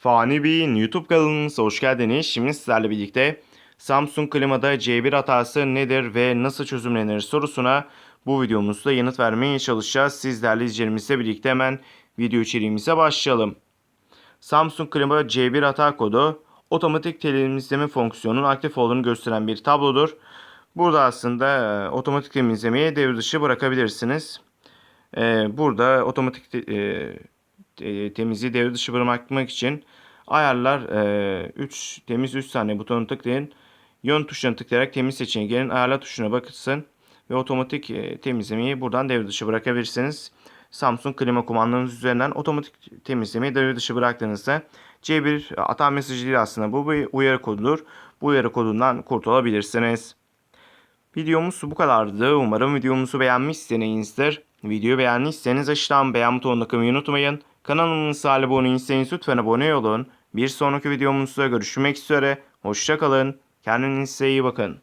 Fani Bey'in YouTube kanalımıza hoş geldiniz. Şimdi sizlerle birlikte Samsung klimada C1 hatası nedir ve nasıl çözümlenir sorusuna bu videomuzda yanıt vermeye çalışacağız. Sizlerle izleyicilerimizle birlikte hemen video içeriğimize başlayalım. Samsung klima C1 hata kodu otomatik temizleme fonksiyonunun aktif olduğunu gösteren bir tablodur. Burada aslında e, otomatik temizlemeyi devre dışı bırakabilirsiniz. E, burada otomatik e, e, temizliği devre dışı bırakmak için ayarlar 3 temiz 3 saniye butonunu tıklayın. Yön tuşuna tıklayarak temiz seçeneğe gelin. Ayarlar tuşuna bakın ve otomatik e, temizlemeyi buradan devre dışı bırakabilirsiniz. Samsung klima kumandanız üzerinden otomatik temizlemeyi devre dışı bıraktığınızda C1 hata mesajı değil aslında bu bir uyarı kodudur. Bu uyarı kodundan kurtulabilirsiniz. Videomuz bu kadardı. Umarım videomuzu beğenmişsinizdir. Videoyu beğendiyseniz aşağıdan beğen butonuna tıklamayı unutmayın. Kanalımıza abone değilseniz lütfen abone olun. Bir sonraki videomuzda görüşmek üzere. Hoşçakalın. Kendinize iyi bakın.